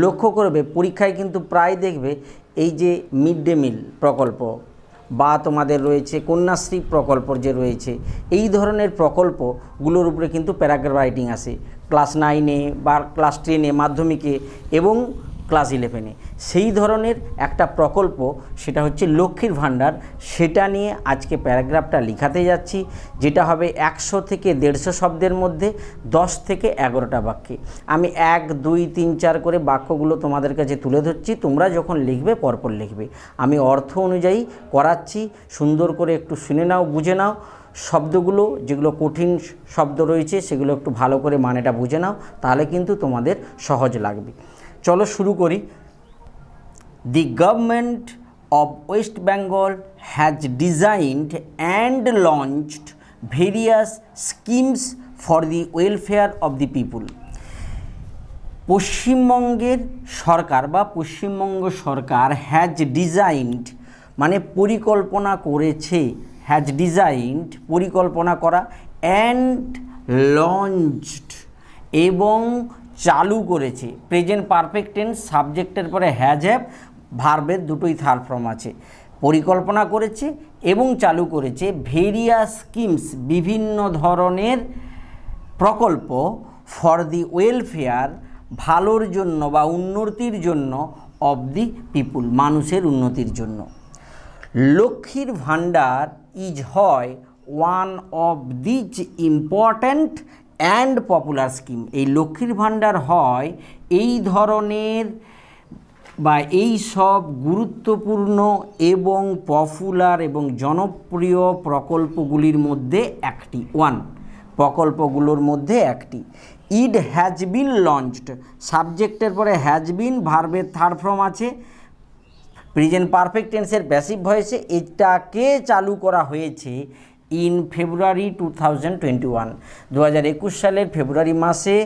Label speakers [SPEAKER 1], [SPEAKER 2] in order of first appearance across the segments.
[SPEAKER 1] লক্ষ্য করবে, পরীক্ষায় কিন্তু প্রায় দেখবে এই যে মিড ডে মিল প্রকল্প বা তোমাদের রয়েছে কন্যাশ্রী প্রকল্প যে রয়েছে, এই ধরনের প্রকল্পগুলোর উপরে কিন্তু প্যারাগ্রাফ রাইটিং আসে। ক্লাস নাইনে বা ক্লাস টেনে মাধ্যমিকে এবং ক্লাস ইলেভেনে। সেই ধরনের একটা প্রকল্প, সেটা হচ্ছে লক্ষ্মীর ভাণ্ডার, সেটা নিয়ে আজকে প্যারাগ্রাফটা লিখাতে যাচ্ছি, যেটা হবে একশো থেকে দেড়শো শব্দের মধ্যে, দশ থেকে এগারোটা বাক্যে। আমি এক, দুই, তিন, চার করে বাক্যগুলো তোমাদের কাছে তুলে ধরছি, তোমরা যখন লিখবে পরপর লিখবে। আমি অর্থ অনুযায়ী করাচ্ছি, সুন্দর করে একটু শুনে নাও, বুঝে নাও, শব্দগুলো, যেগুলো কঠিন শব্দ রয়েছে, সেগুলো একটু ভালো করে মানেটা বুঝে নাও, তাহলে কিন্তু তোমাদের সহজ লাগবে। চলো শুরু করি। The government of West Bengal has designed and launched various schemes for the welfare of the people. পশ্চিমবঙ্গের সরকার বা পশ্চিমবঙ্গ সরকার হ্যাজ ডিজাইনড মানে পরিকল্পনা করেছে হ্যাজ ডিজাইনড পরিকল্পনা করা অ্যান্ড লঞ্চড এবং চালু করেছে প্রেজেন্ট পারফেক্ট টেন্স সাবজেক্টের পরে হ্যাজ হ্যাভ ভার্বের দুটোই থার্ড ফর্ম আছে। পরিকল্পনা করেছে এবং চালু করেছে ভেরিয়াস স্কিমস বিভিন্ন ধরনের প্রকল্প ফর দি ওয়েলফেয়ার ভালোর জন্য বা উন্নতির জন্য অব দি পিপুল মানুষের উন্নতির জন্য। লক্ষ্মীর ভাণ্ডার ইজ হয় one of these important and popular scheme এই লক্ষ্মীর ভাণ্ডার হয় এই ধরনের বা এই সব গুরুত্বপূর্ণ এবং পপুলার এবং জনপ্রিয় প্রকল্পগুলির মধ্যে একটি ওয়ান প্রকল্পগুলোর মধ্যে একটি। ইড হ্যাজ বিন লঞ্চড সাবজেক্টের পরে হ্যাজ বিন ভার্বের থার্ড ফর্ম আছে। প্রেজেন্ট পারফেক্ট টেন্সের প্যাসিভ ভয়েসে এটাকে চালু করা হয়েছে in February two thousand twenty one দু হাজার একুশ সালের ফেব্রুয়ারি মাসে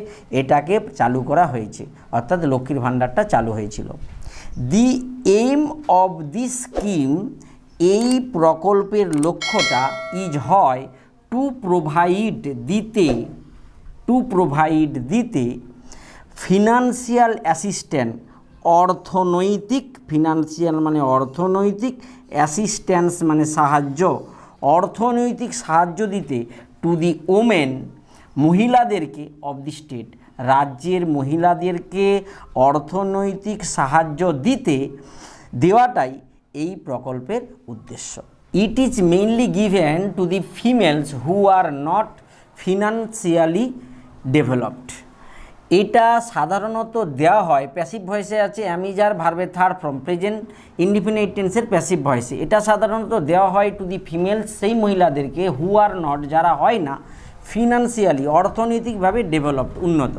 [SPEAKER 1] এটাকে চালু করা হয়েছে। অর্থাৎ লক্ষ্মীর ভাণ্ডারটা চালু হয়েছিল। The aim of the scheme এই প্রকল্পের লক্ষ্যটা ইজ হয় টু প্রোভাইড দিতে টু প্রোভাইড দিতে ফিনান্সিয়াল অ্যাসিস্ট্যান্ট অর্থনৈতিক ফিনান্সিয়াল মানে অর্থনৈতিক অ্যাসিস্ট্যান্স মানে সাহায্য, অর্থনৈতিক সাহায্য দিতে টু দি ওমেন মহিলাদেরকে অব দি স্টেট রাজ্যের মহিলাদেরকে অর্থনৈতিক সাহায্য দিতে দেওয়াটাই এই প্রকল্পের উদ্দেশ্য। It is mainly given to the females who are not financially developed এটা সাধারণত দেওয়া হয় প্যাসিভ ভয়েসে আছে অ্যামিজার ভার্বে থার্ড ফ্রম প্রেজেন্ট ইনডিফিনিট টেন্সের প্যাসিভ ভয়েসে এটা সাধারণত দেওয়া হয় টু দি ফিমেল সেই মহিলাদেরকে হু আর নট যারা হয় না ফিনান্সিয়ালি অর্থনৈতিকভাবে ডেভেলপড উন্নত।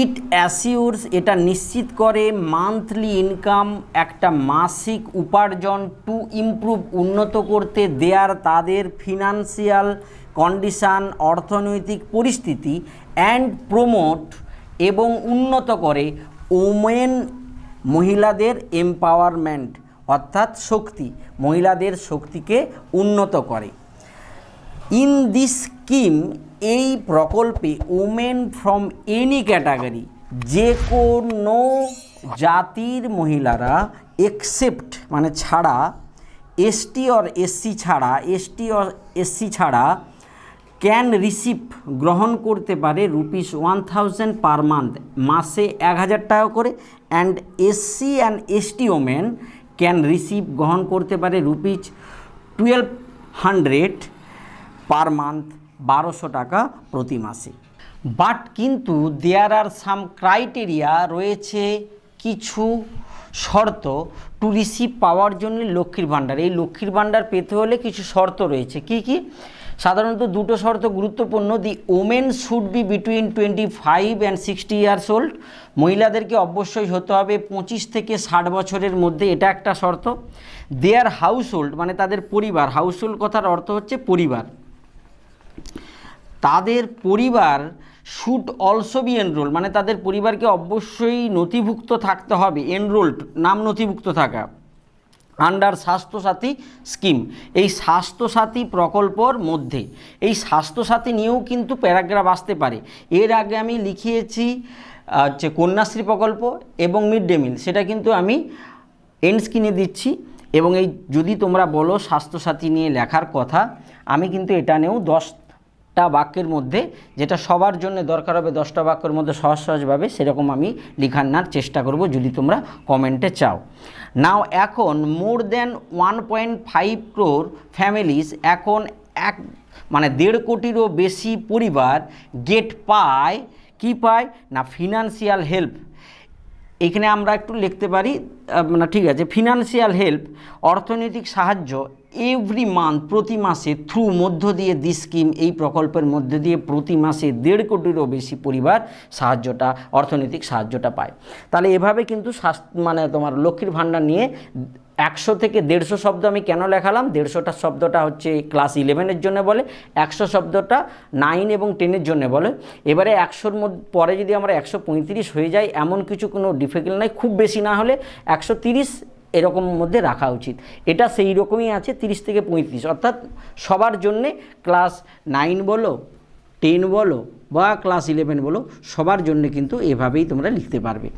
[SPEAKER 1] ইট অ্যাসিউরস এটা নিশ্চিত করে মান্থলি ইনকাম একটা মাসিক উপার্জন টু ইমপ্রুভ উন্নত করতে দেয়ার তাদের ফিনান্সিয়াল কন্ডিশান অর্থনৈতিক পরিস্থিতি অ্যান্ড প্রমোট এবং উন্নত করে ওমেন মহিলাদের এম্পাওয়ারমেন্ট অর্থাৎ শক্তি, মহিলাদের শক্তিকে উন্নত করে। ইন দিস স্কিম এই প্রকল্পে ওমেন ফ্রম এনি ক্যাটাগরি যে কোনো জাতির মহিলারা এক্সেপ্ট মানে ছাড়া এসটি অর এসসি ছাড়া এসটি অর এসসি ছাড়া ক্যান রিসিভ গ্রহণ করতে পারে rupees one thousand per month মাসে এক হাজার টাকা করে and SC and ST women can receive গ্রহণ করতে পারে rupees twelve hundred per month বারোশো টাকা প্রতি মাসে। বাট কিন্তু দেয়ার আর সাম ক্রাইটেরিয়া রয়েছে কিছু শর্ত টু রিসিভ পাওয়ার জন্য লক্ষ্মীর ভাণ্ডার। এই লক্ষ্মীর ভাণ্ডার পেতে হলে কিছু শর্ত রয়েছে। কি কি? সাধারণত দুটো শর্ত গুরুত্বপূর্ণ। The women should be between twenty five and sixty years old মহিলাদেরকে অবশ্যই হতে হবে পঁচিশ থেকে ষাট বছরের মধ্যে। এটা একটা শর্ত। দেয়ার হাউস হোল্ড মানে তাদের পরিবার। হাউস হোল্ড কথার অর্থ হচ্ছে পরিবার। তাদের পরিবার শুড অলসো বি এনরোল মানে তাদের পরিবারকে অবশ্যই নথিভুক্ত থাকতে হবে এনরোল্ড নাম নথিভুক্ত থাকা আন্ডার স্বাস্থ্যসাথী স্কিম এই স্বাস্থ্যসাথী প্রকল্পর মধ্যে, এই স্বাস্থ্যসাথী নিয়েও কিন্তু প্যারাগ্রাফ আসতে পারে, এর আগে আমি লিখিয়েছি হচ্ছে কন্যাশ্রী প্রকল্প এবং মিড ডে মিল সেটা কিন্তু আমি এন্ড স্ক্রিনে দিচ্ছি, এবং এই যদি তোমরা বলো স্বাস্থ্যসাথী নিয়ে লেখার কথা, আমি কিন্তু এটা নিয়েও দশটা বাক্যের মধ্যে যেটা সবার জন্য দরকার হবে, দশটা বাক্যের মধ্যে সহজ সহজভাবে সেরকম আমি লিখানোর চেষ্টা করব, যদি তোমরা কমেন্টে চাও। নাও এখন more than one point five crore families এখন এক মানে দেড় কোটিরও বেশি পরিবার গেট পায়, কি পায়? না ফিনান্সিয়াল হেল্প এখানে আমরা একটু লিখতে পারি মানে ঠিক আছে ফিনান্সিয়াল হেল্প অর্থনৈতিক সাহায্য এভরি মান্থ প্রতি মাসে থ্রু মধ্য দিয়ে দি স্কিম এই প্রকল্পের মধ্য দিয়ে প্রতি মাসে দেড় কোটিরও বেশি পরিবার সাহায্যটা, অর্থনৈতিক সাহায্যটা পায়। তাহলে এভাবে কিন্তু মানে তোমার লক্ষ্মীর ভাণ্ডার নিয়ে একশো থেকে দেড়শো শব্দ আমি কেন লেখালাম? দেড়শোটা শব্দটা হচ্ছে ক্লাস ইলেভেনের জন্য বলে, একশো শব্দটা নাইন এবং টেনের জন্য বলে। এবারে একশোর মধ্যে পরে যদি আমরা একশো পঁয়ত্রিশ হয়ে যায় এমন কিছু কোনো ডিফিকাল্ট নাই, খুব বেশি না হলে একশো তিরিশ এরকম মধ্যে রাখা উচিত। এটা সেই রকমই আছে, তিরিশ থেকে পঁয়ত্রিশ। অর্থাৎ সবার জন্যে ক্লাস নাইন বলো টেন বলো, বা ক্লাস ইলেভেন বলো, সবার জন্য কিন্তু এভাবেই তোমরা লিখতে পারবে।